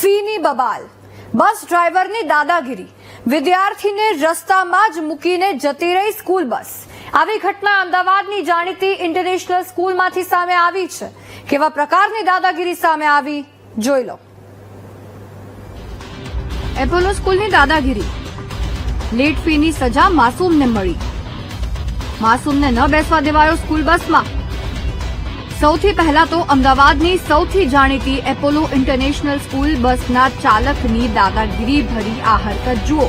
ફીની બબાલ, બસ ડ્રાઈવરની દાદાગીરી. વિદ્યાર્થીને રસ્તામાં જ મૂકીને જતી રહી સ્કૂલ બસ. આવી ઘટના અમદાવાદની જાણીતી ઇન્ટરનેશનલ સ્કૂલમાંથી સામે આવી છે. કેવા પ્રકારની દાદાગીરી સામે આવી, જોઈ લો. એપોલો સ્કૂલની દાદાગીરી. લેટ ફીની સજા માસૂમને મળી. માસૂમને ન બેસવા દેવાયો સ્કૂલ બસમાં. સૌથી પહેલા તો અમદાવાદની સૌથી જાણીતી એપોલો ઇન્ટરનેશનલ સ્કૂલ બસના ચાલકની દાદાગીરી ભરી આ હરકત. જુઓ.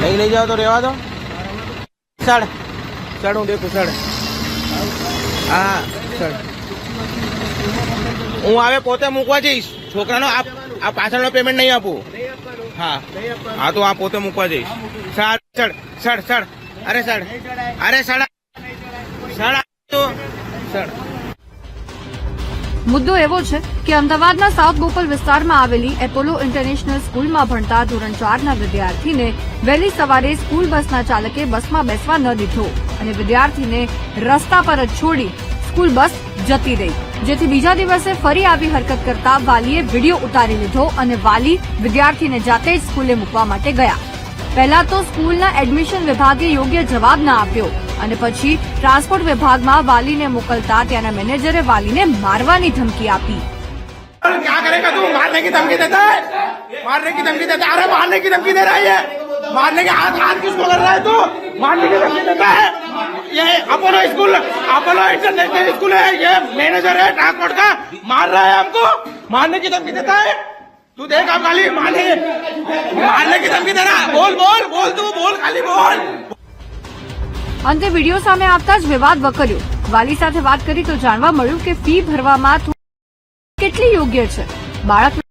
નહીં લઈ જાઓ તો રહેવા દો. સડ. સડ હું દેખું સડ. હા સડ. હું આવે પોતે મૂકવા જઈશ. છોકરાનો આ આ પાછળનો પેમેન્ટ નહીં આપું. હા. હા તો આ પોતે મૂકવા જઈશ. સડ સડ સડ સડ. અરે સડ. અરે મુદ્દો એવો છે કે અમદાવાદના સાઉથ બોપલ વિસ્તારમાં આવેલી એપોલો ઇન્ટરનેશનલ સ્કૂલમાં ભણતા ધોરણ ચારના વિદ્યાર્થીને વહેલી સવારે સ્કૂલ બસના ચાલકે બસમાં બેસવા ન દીધો અને વિદ્યાર્થીને રસ્તા પર જ છોડી સ્કૂલ બસ જતી રહી. જેથી બીજા દિવસે ફરી આવી હરકત કરતા વાલીએ વીડિયો ઉતારી લીધો અને વાલી વિદ્યાર્થીને જાતે જ સ્કૂલે મૂકવા માટે ગયા. પહેલા તો સ્કૂલના એડમિશન વિભાગે યોગ્ય જવાબ ન આપ્યો અને પછી ટ્રાન્સપોર્ટ વિભાગમાં વાલીને મોકલતા ત્યાંના મેનેજરે વાલીને મારવાની ધમકી આપી क्या करेगा तू मारने की धमकी देता है मारने की धमकी देता है अरे मारने की धमकी दे रहा है ये मारने के हाथ हाथ किसको कर रहा है तू मारने की धमकी देता है ये Apollo school Apollo international school है ये मैनेजर है ट्रांसपोर्ट का मार रहा है हमको मारने की धमकी देता है तू देख अब खाली मारने मारने की धमकी दे रहा है बोल बोल बोल तू बोल खाली बोल અંતે વિડીયો સામે આવતા જ વિવાદ વકર્યો વાલી સાથે વાત કરી તો જાણવા મળ્યું કે ફી ભરવામાં થોડી કેટલી યોગ્ય છે બાળક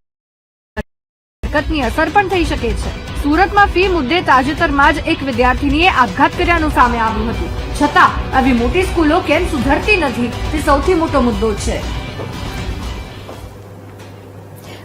હરકતની અસર પણ થઈ શકે છે સુરતમાં ફી મુદ્દે તાજેતરમાં જ એક વિદ્યાર્થીનીએ આપઘાત કર્યાનું સામે આવ્યું હતું છતાં આવી મોટી સ્કૂલો કેમ સુધરતી નથી તે સૌથી મોટો મુદ્દો છે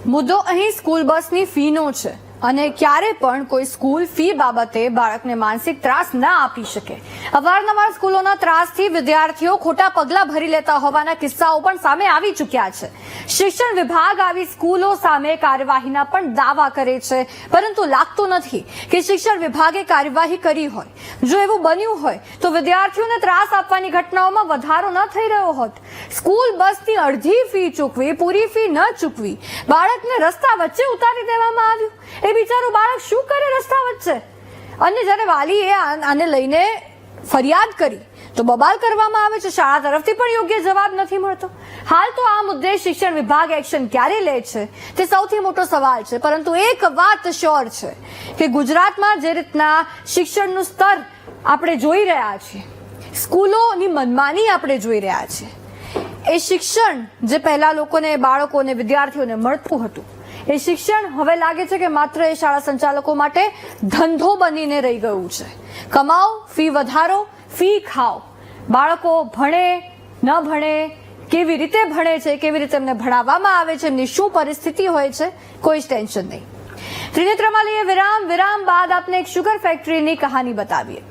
મુદ્દો અહીં સ્કૂલ બસની ફીનો છે. અને ક્યારે પણ કોઈ સ્કૂલ ફી બાબતે બાળકને માનસિક ત્રાસ ના આપી શકે. અવારનવાર સ્કૂલોના ત્રાસથી વિદ્યાર્થીઓ ખોટા પગલા ભરી લેતા હોવાના કિસ્સાઓ પણ સામે આવી ચૂક્યા છે. શિક્ષણ વિભાગ આવી સ્કૂલો સામે કાર્યવાહીના પણ દાવા કરે છે, પરંતુ લાગતું નથી કે શિક્ષણ વિભાગે કાર્યવાહી કરી હોય. જો એવું બન્યું હોય, તો વિદ્યાર્થીઓને ત્રાસ આપવાની ઘટનાઓમાં વધારો ન થઈ રહ્યો હોત. સ્કૂલ બસની અડધી ફી ચૂકવી, પૂરી ફી ન ચૂકવી, બાળકને રસ્તા વચ્ચે ઉતારી દેવામાં આવ્યું. એ બિચારું બાળક શું કરે રસ્તા વચ્ચે? અને જ્યારે વાલીએ આને લઈને ફરિયાદ કરી, તો બબાલ કરવામાં આવે છે. શાળા તરફથી પણ યોગ્ય જવાબ નથી મળતો. હાલ તો આ મુદ્દે શિક્ષણ વિભાગ એક્શન ક્યારે લે છે? તે સૌથી મોટો સવાલ છે. પરંતુ એક વાત શ્યોર છે કે ગુજરાતમાં જે રીતના શિક્ષણનું સ્તર આપણે જોઈ રહ્યા છીએ, સ્કૂલોની મનમાની આપણે જોઈ રહ્યા છીએ, એ શિક્ષણ જે પહેલા લોકોને, બાળકોને, વિદ્યાર્થીઓને મળતું હતું એ શિક્ષણ હવે લાગે છે કે માત્ર એ શાળા સંચાલકો માટે ધંધો બનીને રહી ગયું છે. કમાઓ, ફી વધારો, ફી ખાઓ. બાળકો ભણે, ન ભણે, કેવી રીતે ભણે છે, કેવી રીતે એમને ભણાવવામાં આવે છે એમની શું પરિસ્થિતિ હોય છે, કોઈ જ ટેન્શન નહીં. ત્રિનેત્રમાં લઈએ વિરામ વિરામ બાદ આપને એક શુગર ફેક્ટરીની કહાની બતાવીએ.